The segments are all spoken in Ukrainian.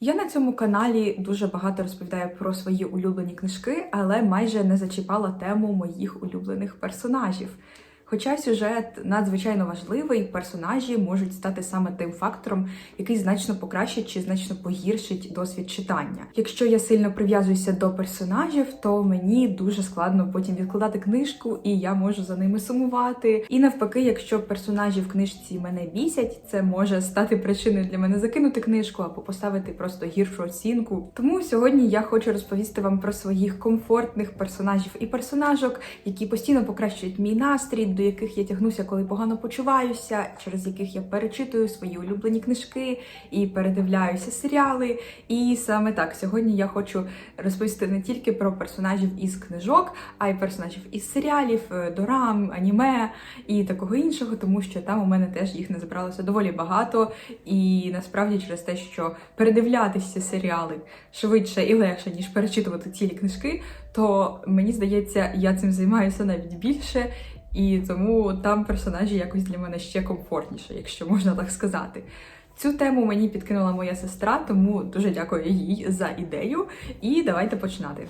Я на цьому каналі дуже багато розповідаю про свої улюблені книжки, але майже не зачіпала тему моїх улюблених персонажів. Хоча сюжет надзвичайно важливий, персонажі можуть стати саме тим фактором, який значно покращить чи значно погіршить досвід читання. Якщо я сильно прив'язуюся до персонажів, то мені дуже складно потім відкладати книжку, і я можу за ними сумувати. І навпаки, якщо персонажі в книжці мене бісять, це може стати причиною для мене закинути книжку або поставити просто гіршу оцінку. Тому сьогодні я хочу розповісти вам про своїх комфортних персонажів і персонажок, які постійно покращують мій настрій до яких я тягнуся, коли погано почуваюся, через яких я перечитую свої улюблені книжки і передивляюся серіали. І саме так сьогодні я хочу розповісти не тільки про персонажів із книжок, а й персонажів із серіалів, е, дорам, аніме і такого іншого, тому що там у мене теж їх не забралося доволі багато. І насправді через те, що передивлятися серіали швидше і легше, ніж перечитувати цілі книжки, то мені здається, я цим займаюся навіть більше. І тому там персонажі якось для мене ще комфортніше, якщо можна так сказати. Цю тему мені підкинула моя сестра, тому дуже дякую їй за ідею. І давайте починати.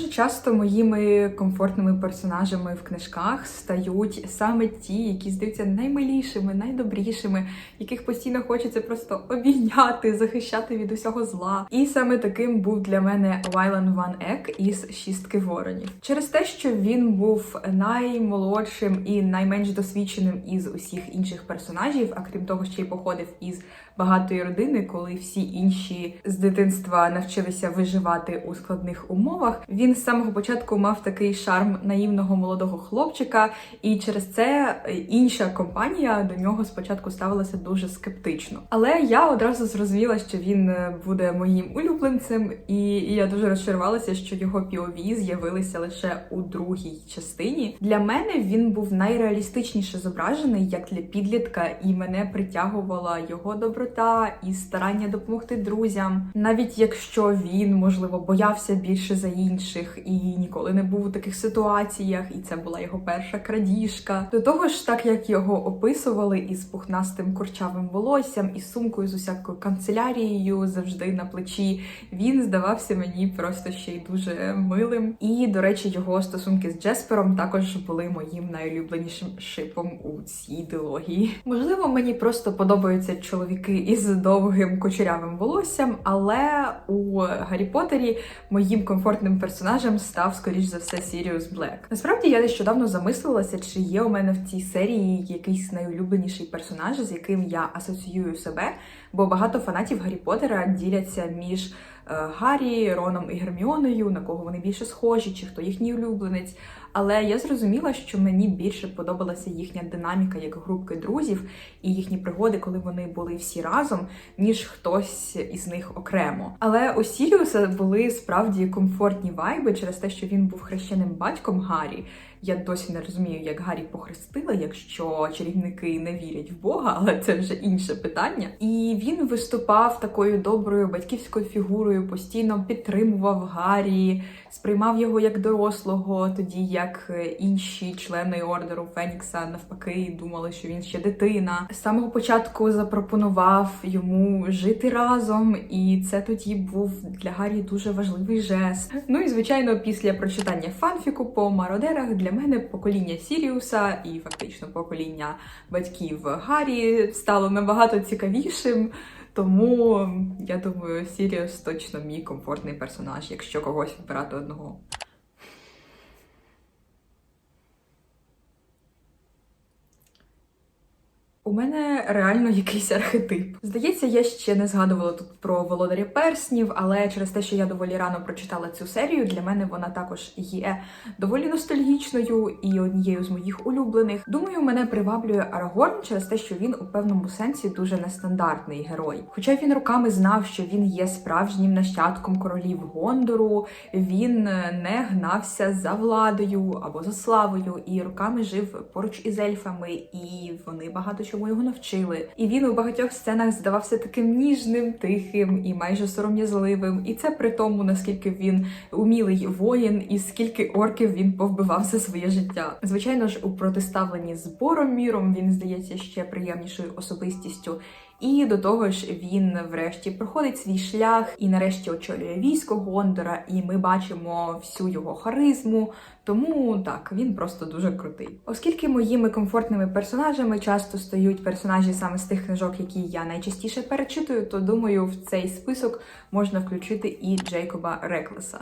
Дуже часто моїми комфортними персонажами в книжках стають саме ті, які здаються наймилішими, найдобрішими, яких постійно хочеться просто обійняти, захищати від усього зла. І саме таким був для мене Вайлан Ван Ек із шістки воронів. Через те, що він був наймолодшим і найменш досвідченим із усіх інших персонажів, а крім того, ще й походив із багатої родини, коли всі інші з дитинства навчилися виживати у складних умовах. Він з самого початку мав такий шарм наївного молодого хлопчика, і через це інша компанія до нього спочатку ставилася дуже скептично. Але я одразу зрозуміла, що він е, буде моїм улюбленцем, і я дуже розчарувалася, що його POV з'явилися лише у другій частині. Для мене він був найреалістичніше зображений як для підлітка, і мене притягувала його доброта і старання допомогти друзям, навіть якщо він можливо боявся більше за інших і ніколи не був у таких ситуаціях, і це була його перша крадіжка. До того ж, так як його описували із пухнастим курчавим волоссям і сумкою з усякою канцелярією завжди на плечі, він здавався мені просто ще й дуже милим. І, до речі, його стосунки з Джеспером також були моїм найулюбленішим шипом у цій дилогії. Можливо, мені просто подобаються чоловіки із довгим кучерявим волоссям, але у Гаррі Поттері моїм комфортним персонажем став, скоріш за все, Сіріус Блек. Насправді я нещодавно замислилася, чи є у мене в цій серії якийсь найулюбленіший персонаж, з яким я асоціюю себе, бо багато фанатів Гаррі Поттера діляться між Гаррі, Роном і Герміоною, на кого вони більше схожі, чи хто їхній улюбленець. Але я зрозуміла, що мені більше подобалася їхня динаміка як групки друзів і їхні пригоди, коли вони були всі разом, ніж хтось із них окремо. Але у Сіріуса були справді комфортні вайби через те, що він був хрещеним батьком Гаррі. Я досі не розумію, як Гаррі похрестила, якщо чарівники не вірять в Бога, але це вже інше питання. І він виступав такою доброю батьківською фігурою, постійно підтримував Гаррі, сприймав його як дорослого, тоді як інші члени ордеру Фенікса навпаки думали, що він ще дитина. З самого початку запропонував йому жити разом, і це тоді був для Гаррі дуже важливий жест. Ну і звичайно, після прочитання фанфіку по мародерах для мене покоління Сіріуса і фактично покоління батьків Гаррі стало набагато цікавішим. Тому я думаю, Сіріус точно мій комфортний персонаж, якщо когось вибирати одного. У мене реально якийсь архетип. Здається, я ще не згадувала тут про володаря перснів, але через те, що я доволі рано прочитала цю серію, для мене вона також є доволі ностальгічною і однією з моїх улюблених. Думаю, мене приваблює Арагорн через те, що він у певному сенсі дуже нестандартний герой. Хоча він роками знав, що він є справжнім нащадком королів Гондору, він не гнався за владою або за славою, і роками жив поруч із ельфами, і вони багато чого чому його навчили. І він у багатьох сценах здавався таким ніжним, тихим і майже сором'язливим. І це при тому, наскільки він умілий воїн, і скільки орків він повбивав за своє життя. Звичайно ж, у протиставленні з Бороміром він здається ще приємнішою особистістю. І до того ж, він врешті проходить свій шлях і нарешті очолює військо Гондора, і ми бачимо всю його харизму. Тому так, він просто дуже крутий. Оскільки моїми комфортними персонажами часто стають персонажі саме з тих книжок, які я найчастіше перечитую, то думаю, в цей список можна включити і Джейкоба Реклеса.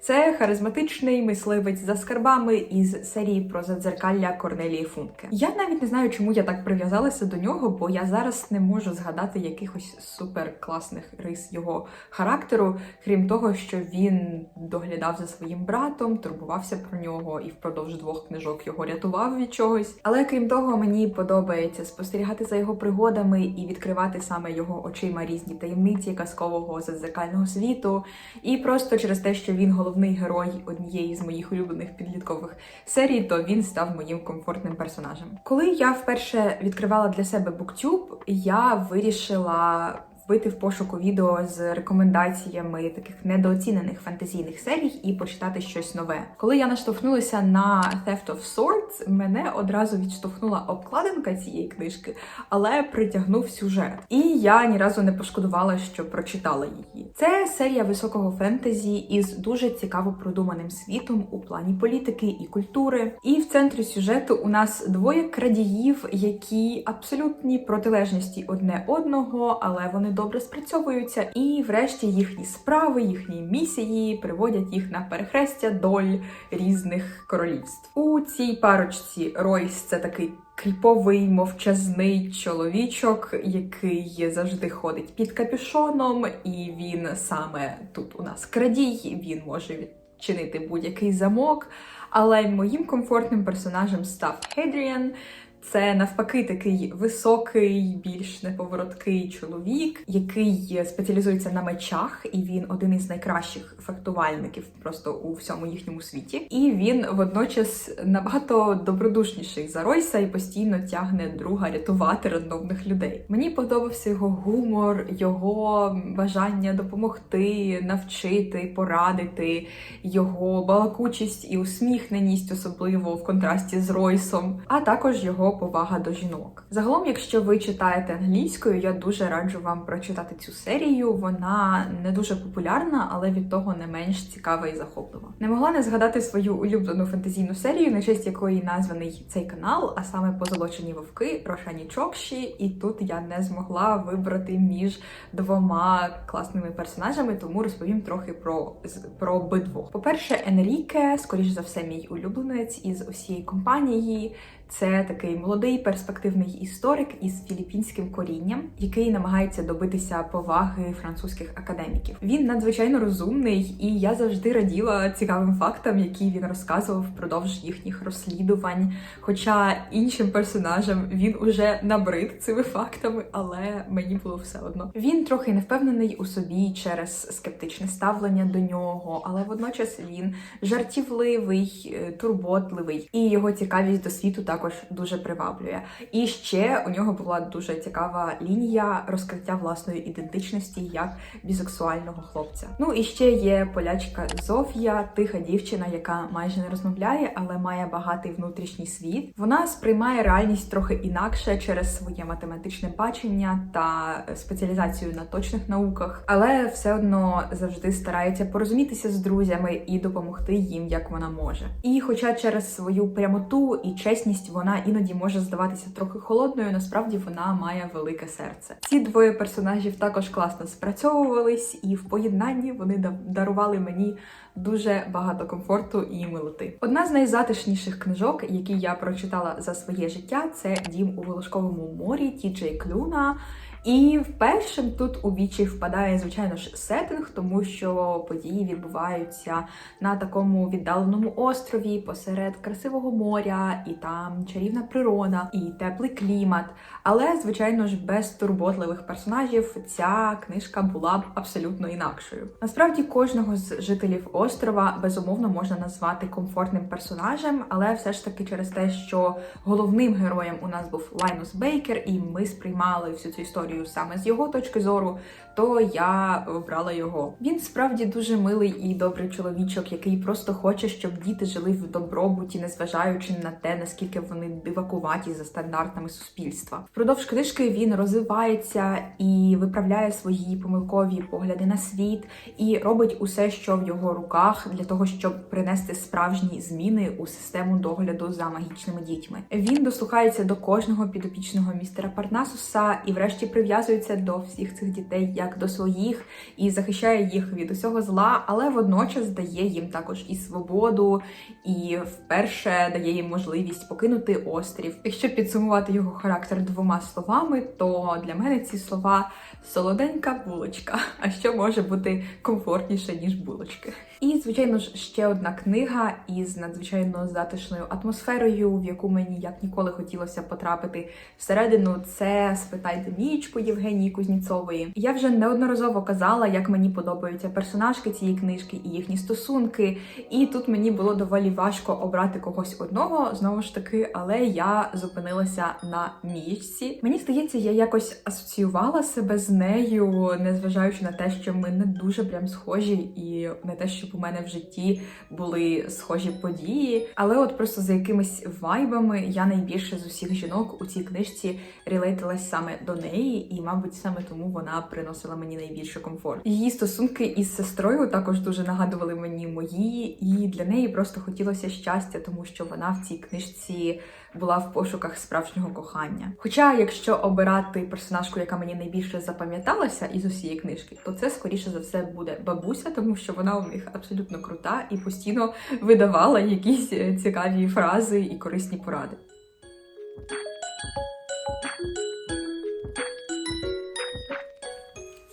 Це харизматичний мисливець за скарбами із серії про задзеркалля Корнелії Функе. Я навіть не знаю, чому я так прив'язалася до нього, бо я зараз не можу згадати якихось супер класних рис його характеру, крім того, що він доглядав за своїм братом, турбувався про нього і впродовж двох книжок його рятував від чогось. Але крім того, мені подобається спостерігати за його пригодами і відкривати саме його очима різні таємниці казкового задзеркального світу. І просто через те, що він головний герой однієї з моїх улюблених підліткових серій, то він став моїм комфортним персонажем. Коли я вперше відкривала для себе BookTube, я вирішила вбити в пошуку відео з рекомендаціями таких недооцінених фантазійних серій і почитати щось нове. Коли я наштовхнулася на Theft of Swords, мене одразу відштовхнула обкладинка цієї книжки, але притягнув сюжет. І я ні разу не пошкодувала, що прочитала її. Це серія високого фентезі із дуже цікаво продуманим світом у плані політики і культури. І в центрі сюжету у нас двоє крадіїв, які абсолютні протилежності одне одного, але вони добре спрацьовуються, і врешті їхні справи, їхні місії приводять їх на перехрестя доль різних королівств. У цій парочці Ройс це такий. Кріповий мовчазний чоловічок, який завжди ходить під капюшоном, і він саме тут у нас крадій, він може відчинити будь-який замок. Але моїм комфортним персонажем став Хедріан. Це навпаки такий високий, більш неповороткий чоловік, який спеціалізується на мечах, і він один із найкращих фехтувальників просто у всьому їхньому світі. І він водночас набагато добродушніший за Ройса і постійно тягне друга рятувати рандомних людей. Мені подобався його гумор, його бажання допомогти, навчити, порадити, його балакучість і усміхненість, особливо в контрасті з Ройсом, а також його повага до жінок. Загалом, якщо ви читаєте англійською, я дуже раджу вам прочитати цю серію. Вона не дуже популярна, але від того не менш цікава і захоплива. Не могла не згадати свою улюблену фантазійну серію, на честь якої названий цей канал, а саме позолочені вовки Рошані Чокші. І тут я не змогла вибрати між двома класними персонажами, тому розповім трохи про про обидвох. По-перше, Енріке, скоріш за все, мій улюбленець із усієї компанії. Це такий молодий перспективний історик із філіппінським корінням, який намагається добитися поваги французьких академіків. Він надзвичайно розумний, і я завжди раділа цікавим фактам, які він розказував впродовж їхніх розслідувань. Хоча іншим персонажам він уже набрид цими фактами, але мені було все одно. Він трохи невпевнений у собі через скептичне ставлення до нього, але водночас він жартівливий, е, турботливий, і його цікавість до світу так також дуже приваблює. І ще у нього була дуже цікава лінія розкриття власної ідентичності як бісексуального хлопця. Ну і ще є полячка Зофія, тиха дівчина, яка майже не розмовляє, але має багатий внутрішній світ. Вона сприймає реальність трохи інакше через своє математичне бачення та спеціалізацію на точних науках, але все одно завжди старається порозумітися з друзями і допомогти їм, як вона може. І, хоча через свою прямоту і чесність вона іноді може здаватися трохи холодною. Насправді вона має велике серце. Ці двоє персонажів також класно спрацьовувались, і в поєднанні вони дарували мені дуже багато комфорту і милоти. Одна з найзатишніших книжок, які я прочитала за своє життя, це Дім у Волошковому морі Ті Джей Клюна. І першим тут у вічі впадає, звичайно ж, сеттинг, тому що події відбуваються на такому віддаленому острові посеред красивого моря, і там чарівна природа, і теплий клімат. Але, звичайно ж, без турботливих персонажів ця книжка була б абсолютно інакшою. Насправді, кожного з жителів острова безумовно можна назвати комфортним персонажем, але все ж таки через те, що головним героєм у нас був Лайнус Бейкер, і ми сприймали всю цю історію саме з його точки зору, то я обрала його. Він справді дуже милий і добрий чоловічок, який просто хоче, щоб діти жили в добробуті, незважаючи на те, наскільки вони дивакуваті за стандартами суспільства. Впродовж книжки він розвивається і виправляє свої помилкові погляди на світ, і робить усе, що в його руках, для того, щоб принести справжні зміни у систему догляду за магічними дітьми. Він дослухається до кожного підопічного містера Парнасуса і, врешті, прив'язується до всіх цих дітей як до своїх і захищає їх від усього зла, але водночас дає їм також і свободу, і вперше дає їм можливість покинути острів. Якщо підсумувати його характер двома словами, то для мене ці слова солоденька булочка. А що може бути комфортніше ніж булочки? І звичайно ж ще одна книга із надзвичайно затишною атмосферою, в яку мені як ніколи хотілося потрапити всередину. Це спитайте мічку Євгенії Кузніцової. Я вже неодноразово казала, як мені подобаються персонажки цієї книжки і їхні стосунки. І тут мені було доволі важко обрати когось одного, знову ж таки, але я зупинилася на мічці. Мені здається, я якось асоціювала себе з нею, незважаючи на те, що ми не дуже прям схожі, і не те, щоб у мене в житті були схожі події. Але от просто за якимись вайбами я найбільше з усіх жінок у цій книжці релейтилась саме до неї, і, мабуть, саме тому вона приносила мені найбільше комфорт. Її стосунки із сестрою також дуже нагадували мені мої, і для неї просто хотілося щастя, тому що вона в цій книжці була в пошуках справжнього кохання. Хоча, якщо обирати персонажку, яка мені найбільше запам'яталася із усієї книжки, то це скоріше за все буде бабуся, тому що вона у них абсолютно крута і постійно видавала якісь е, цікаві фрази і корисні поради.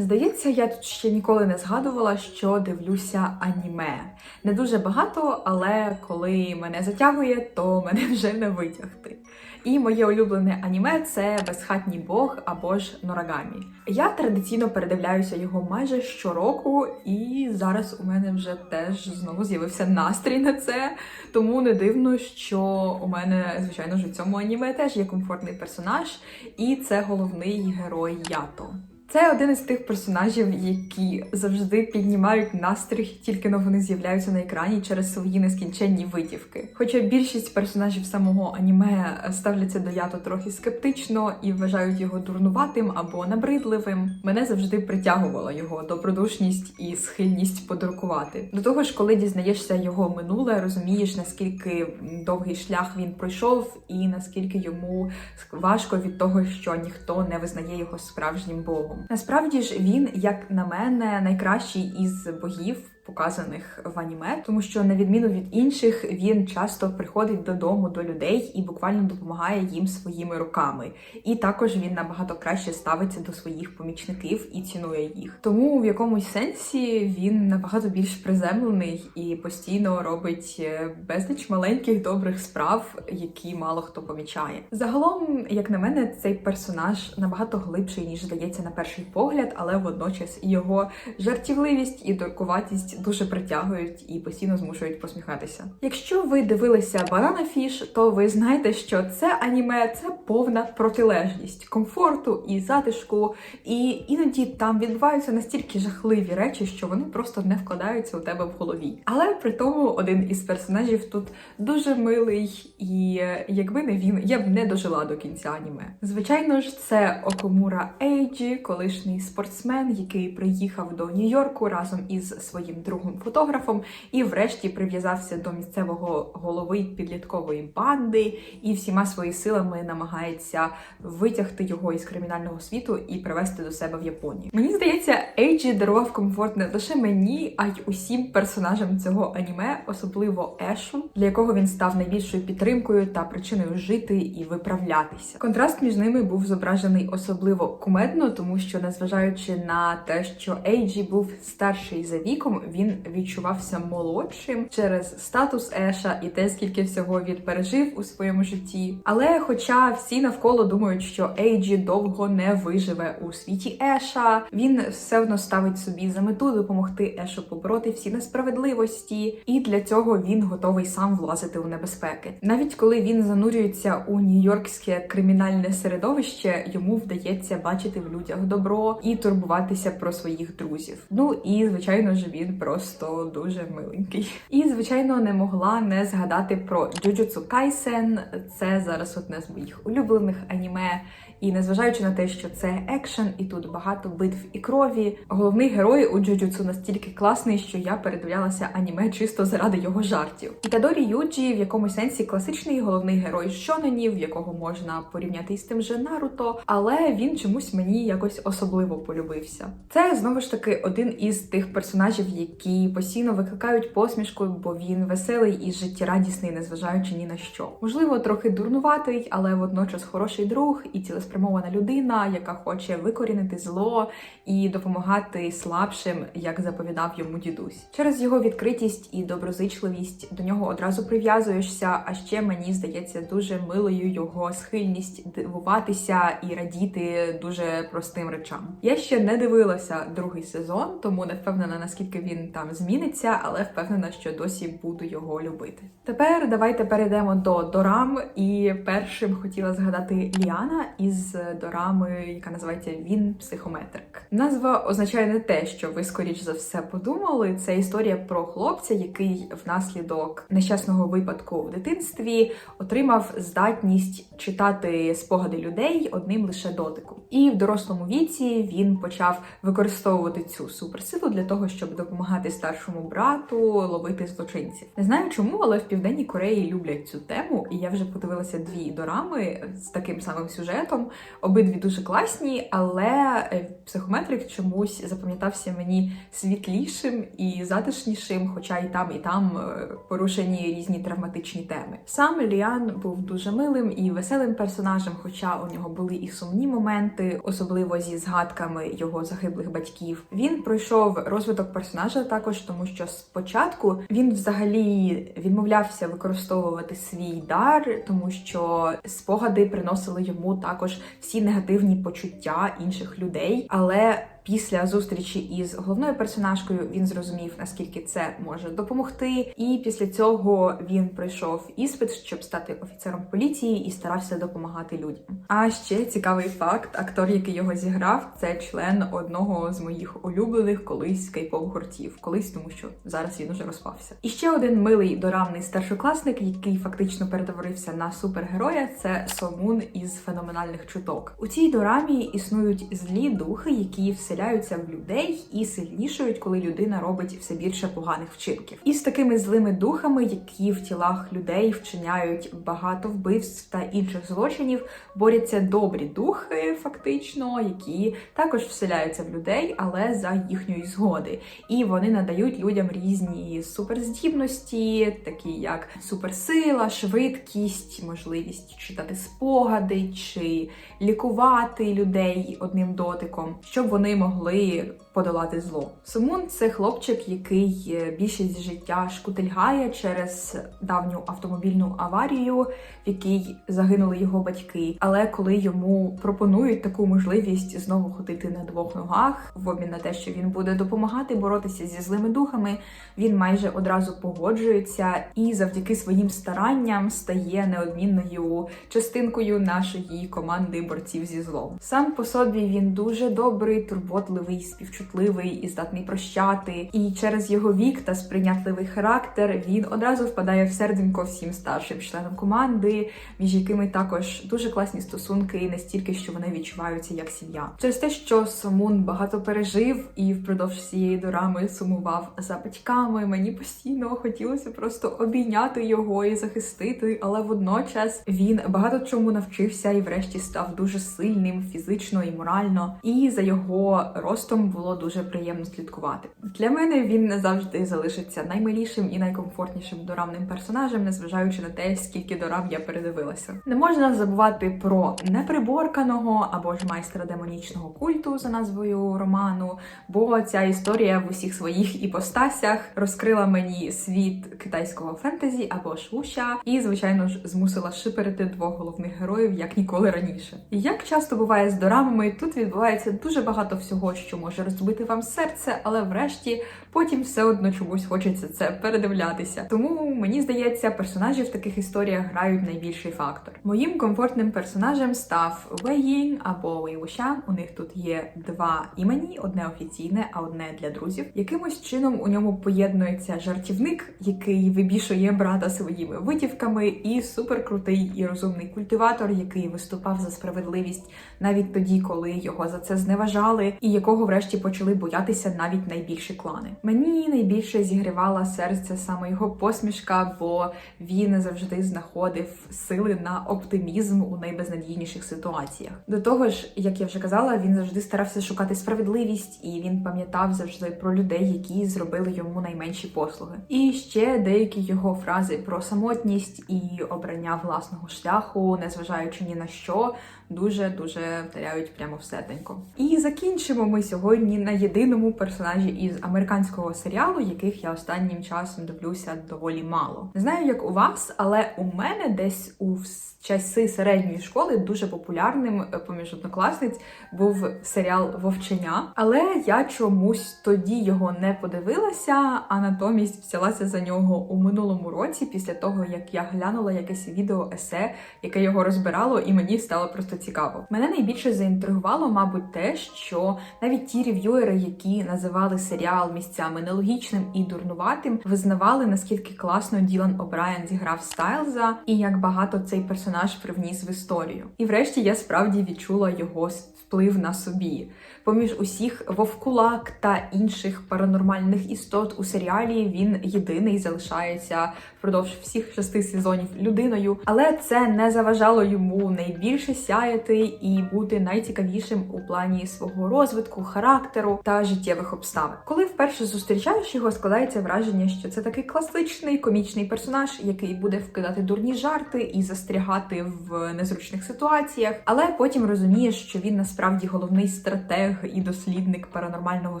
Здається, я тут ще ніколи не згадувала, що дивлюся аніме. Не дуже багато, але коли мене затягує, то мене вже не витягти. І моє улюблене аніме це безхатній Бог або ж Норагамі. Я традиційно передивляюся його майже щороку, і зараз у мене вже теж знову з'явився настрій на це. Тому не дивно, що у мене, звичайно ж, у цьому аніме теж є комфортний персонаж, і це головний герой Ято. Це один із тих персонажів, які завжди піднімають настрій, тільки но вони з'являються на екрані через свої нескінченні витівки. Хоча більшість персонажів самого аніме ставляться до ято трохи скептично і вважають його дурнуватим або набридливим, мене завжди притягувала його добродушність і схильність подаркувати. До того ж, коли дізнаєшся його минуле, розумієш наскільки довгий шлях він пройшов, і наскільки йому важко від того, що ніхто не визнає його справжнім богом. Насправді ж він, як на мене, найкращий із богів. Показаних в аніме, тому що на відміну від інших, він часто приходить додому до людей і буквально допомагає їм своїми руками. І також він набагато краще ставиться до своїх помічників і цінує їх. Тому в якомусь сенсі він набагато більш приземлений і постійно робить е, безліч маленьких добрих справ, які мало хто помічає. Загалом, як на мене, цей персонаж набагато глибший ніж здається на перший погляд, але водночас його жартівливість і дуркуватість дуже притягують і постійно змушують посміхатися. Якщо ви дивилися Banana Fish, то ви знаєте, що це аніме це повна протилежність комфорту і затишку, і іноді там відбуваються настільки жахливі речі, що вони просто не вкладаються у тебе в голові. Але при тому один із персонажів тут дуже милий, і е, якби не він, я б не дожила до кінця аніме. Звичайно ж, це Окумура Ейджі, колишній спортсмен, який приїхав до Нью-Йорку разом із своїм другом фотографом, і врешті прив'язався до місцевого голови підліткової банди і всіма своїми силами намагається витягти його із кримінального світу і привести до себе в Японію. Мені здається, Ейджі дарував комфорт не лише мені, а й усім персонажам цього аніме, особливо Ешу, для якого він став найбільшою підтримкою та причиною жити і виправлятися. Контраст між ними був зображений особливо кумедно, тому що, незважаючи на те, що Ейджі був старший за віком, він відчувався молодшим через статус Еша і те, скільки всього він пережив у своєму житті. Але, хоча всі навколо думають, що Ейджі довго не виживе у світі Еша, він все одно ставить собі за мету допомогти Ешу побороти всі несправедливості, і для цього він готовий сам влазити у небезпеки. Навіть коли він занурюється у нью-йоркське кримінальне середовище, йому вдається бачити в людях добро і турбуватися про своїх друзів. Ну і звичайно ж він просто дуже миленький. І звичайно не могла не згадати про Jujutsu Kaisen. Це зараз одне з моїх улюблених аніме. І незважаючи на те, що це екшен, і тут багато битв і крові, головний герой у Джуджутсу настільки класний, що я передивлялася аніме чисто заради його жартів. Ітадорі Юджі в якомусь сенсі класичний головний герой шоненів, якого можна порівняти із тим же Наруто, але він чомусь мені якось особливо полюбився. Це знову ж таки один із тих персонажів, які постійно викликають посмішку, бо він веселий і життєрадісний, незважаючи ні на що. Можливо, трохи дурнуватий, але водночас хороший друг і цілеспрямована людина, яка хоче викорінити зло і допомагати слабшим, як заповідав йому дідусь. Через його відкритість і доброзичливість до нього одразу прив'язуєшся. А ще мені здається дуже милою його схильність дивуватися і радіти дуже простим речам. Я ще не дивилася другий сезон, тому не впевнена наскільки він там зміниться, але впевнена, що досі буду його любити. Тепер давайте перейдемо до дорам. І першим хотіла згадати Ліана із дорами, яка називається Він психометрик. Назва означає не те, що ви скоріш за все подумали. Це історія про хлопця, який внаслідок нещасного випадку в дитинстві отримав здатність читати спогади людей одним лише дотиком. І в дорослому віці він почав використовувати цю суперсилу для того, щоб допомагати старшому брату ловити злочинців. Не знаю чому, але в південній Кореї люблять цю тему, і я вже подивилася дві дорами з таким самим сюжетом. Обидві дуже класні, але е, психометрик чомусь запам'ятався мені світлішим і затишнішим, хоча і там, і там е, порушені різні травматичні теми. Сам Ліан був дуже милим і веселим персонажем, хоча у нього були і сумні моменти, особливо зі згадками його загиблих батьків. Він пройшов розвиток персонажа також, тому що спочатку він взагалі відмовлявся використовувати свій дар, тому що спогади приносили йому також всі негативні почуття інших людей, але Після зустрічі із головною персонажкою він зрозумів, наскільки це може допомогти, і після цього він пройшов іспит, щоб стати офіцером поліції і старався допомагати людям. А ще цікавий факт: актор, який його зіграв, це член одного з моїх улюблених колись кейпоп гуртів. Колись, тому що зараз він уже розпався. І ще один милий дорамний старшокласник, який фактично перетворився на супергероя. Це Сомун із феноменальних чуток. У цій дорамі існують злі духи, які все вселяються в людей і сильнішають, коли людина робить все більше поганих вчинків. І з такими злими духами, які в тілах людей вчиняють багато вбивств та інших злочинів, борються добрі духи, фактично, які також вселяються в людей, але за їхньої згоди. І вони надають людям різні суперздібності, такі як суперсила, швидкість, можливість читати спогади чи лікувати людей одним дотиком, щоб вони могли подолати зло. Сумун це хлопчик, який е, більшість життя шкутильгає через давню автомобільну аварію, в якій загинули його батьки. Але коли йому пропонують таку можливість знову ходити на двох ногах, в обмін на те, що він буде допомагати боротися зі злими духами, він майже одразу погоджується і завдяки своїм старанням стає неодмінною частинкою нашої команди борців зі злом. Сам по собі він дуже добрий, турботливий, співчутливий чутливий і здатний прощати. І через його вік та сприйнятливий характер він одразу впадає в серденько всім старшим членам команди, між якими також дуже класні стосунки, настільки, що вони відчуваються як сім'я. Через те, що Сомун багато пережив і впродовж всієї дорами сумував за батьками. Мені постійно хотілося просто обійняти його і захистити, але водночас він багато чому навчився і, врешті, став дуже сильним фізично і морально. І за його ростом було дуже приємно слідкувати. Для мене він не завжди залишиться наймилішим і найкомфортнішим дорамним персонажем, незважаючи на те, скільки дорам я передивилася. Не можна забувати про неприборканого або ж майстра демонічного культу за назвою роману, бо ця історія в усіх своїх іпостасях розкрила мені світ китайського фентезі або ж вуша, і звичайно ж змусила шиперити двох головних героїв як ніколи раніше. Як часто буває з дорамами, тут відбувається дуже багато всього, що може розбити вам серце, але врешті потім все одно чомусь хочеться це передивлятися. Тому мені здається, персонажі в таких історіях грають найбільший фактор. Моїм комфортним персонажем став Вейїн або Вейвуша. У них тут є два імені: одне офіційне, а одне для друзів. Якимось чином у ньому поєднується жартівник, який вибішує брата своїми витівками, і суперкрутий і розумний культиватор, який виступав за справедливість навіть тоді, коли його за це зневажали, і якого врешті почали боятися навіть найбільші клани. Мені найбільше зігрівала серце саме його посмішка, бо він завжди знаходив сили на оптимізм у найбезнадійніших ситуаціях. До того ж, як я вже казала, він завжди старався шукати справедливість, і він пам'ятав завжди про людей, які зробили йому найменші послуги. І ще деякі його фрази про самотність і обрання власного шляху, незважаючи ні на що, дуже дуже вдаряють прямо в серденько. І закінчимо ми сьогодні на єдиному персонажі із американського серіалу, яких я останнім часом дивлюся доволі мало. Не знаю, як у вас, але у мене десь у часи середньої школи дуже популярним е, поміж однокласниць був серіал Вовченя. Але я чомусь тоді його не подивилася, а натомість взялася за нього у минулому році, після того як я глянула якесь відео есе, яке його розбирало, і мені стало просто цікаво. Мене найбільше заінтригувало, мабуть, те, що навіть ті рев'юери, які називали серіал місцями нелогічним і дурнуватим, визнавали наскільки класно Ділан О'Брайен зіграв Стайлза, і як багато цей персонаж привніс в історію. І врешті я справді відчула його вплив на собі. Поміж усіх вовкулак та інших паранормальних істот у серіалі він єдиний залишається впродовж всіх шести сезонів людиною, але це не заважало йому найбільше сяяти і бути найцікавішим у плані свого розвитку, характеру та життєвих обставин. Коли вперше зустрічаєш його, складається враження, що це такий класичний комічний персонаж, який буде вкидати дурні жарти і застрягати в незручних ситуаціях, але потім розумієш, що він насправді головний стратег і дослідник паранормального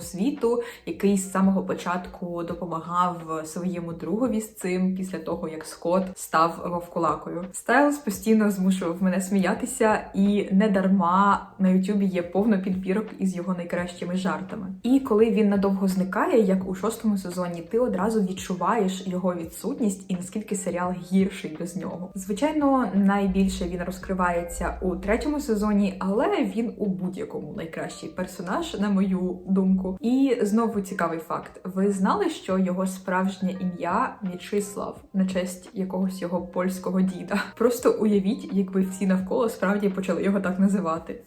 світу, який з самого початку допомагав своєму другові з цим після того, як Скотт став вовкулакою. Стайлз постійно змушував мене сміятися, і не дарма на Ютубі є повно підбірок із його найкращими жартами. І коли він надовго зникає, як у шостому сезоні, ти одразу відчуваєш його відсутність і наскільки серіал гірший без нього. Звичайно, найбільше він розкривається у третьому сезоні, але він у будь-якому найкращий персонаж, на мою думку. І знову цікавий факт: ви знали, що його справжнє ім'я Мічислав на честь якогось його польського діда? Просто уявіть, якби всі навколо справді почали його так називати.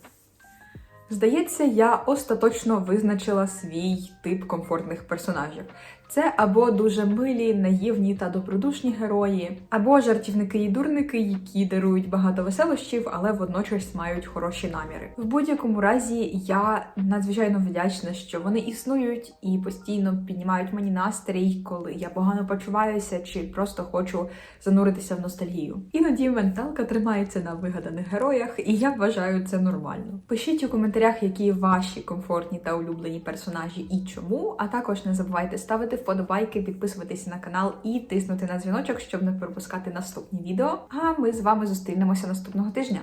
Здається, я остаточно визначила свій тип комфортних персонажів. Це або дуже милі, наївні та добродушні герої, або жартівники і дурники, які дарують багато веселощів, але водночас мають хороші наміри. В будь-якому разі я надзвичайно вдячна, що вони існують і постійно піднімають мені настрій, коли я погано почуваюся, чи просто хочу зануритися в ностальгію. Іноді менталка тримається на вигаданих героях, і я вважаю це нормально. Пишіть у коментарях, які ваші комфортні та улюблені персонажі і чому. А також не забувайте ставити вподобайки, підписуватися на канал і тиснути на дзвіночок, щоб не пропускати наступні відео. А ми з вами зустрінемося наступного тижня.